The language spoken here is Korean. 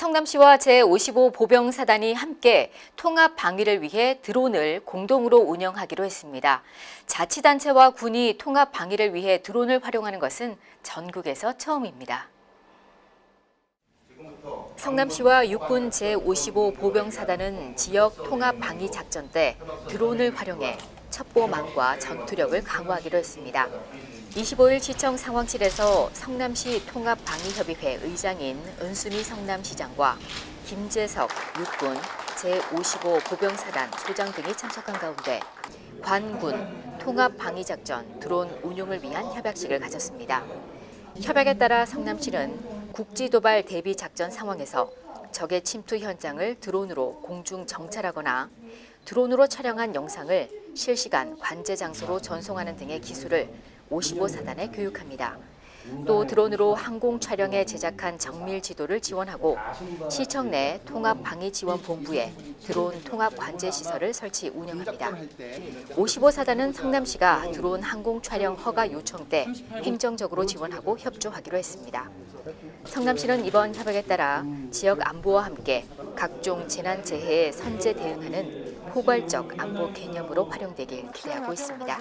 성남시와 제55 보병사단이 함께 통합 방위를 위해 드론을 공동으로 운영하기로 했습니다. 자치단체와 군이 통합 방위를 위해 드론을 활용하는 것은 전국에서 처음입니다. 성남시와 육군 제55 보병사단은 지역 통합 방위 작전 때 드론을 활용해 첩보망과 전투력을 강화하기로 했습니다. 25일 시청 상황실에서 성남시 통합방위협의회 의장인 은수미 성남시장과 김재석 육군 제55 보병사단 소장 등이 참석한 가운데 관군 통합방위작전 드론 운용을 위한 협약식을 가졌습니다. 협약에 따라 성남시는 국지도발 대비 작전 상황에서 적의 침투 현장을 드론으로 공중 정찰하거나 드론으로 촬영한 영상을 실시간 관제 장소로 전송하는 등의 기술을 55사단에 교육합니다. 또 드론으로 항공 촬영에 제작한 정밀 지도를 지원하고 시청 내 통합 방위 지원 본부에 드론 통합 관제 시설을 설치 운영합니다. 55사단은 성남시가 드론 항공 촬영 허가 요청 때 행정적으로 지원하고 협조하기로 했습니다. 성남시는 이번 협약에 따라 지역 안보와 함께 각종 재난 재해에 선제 대응하는 포괄적 안보 개념으로 활용되길 기대하고 있습니다.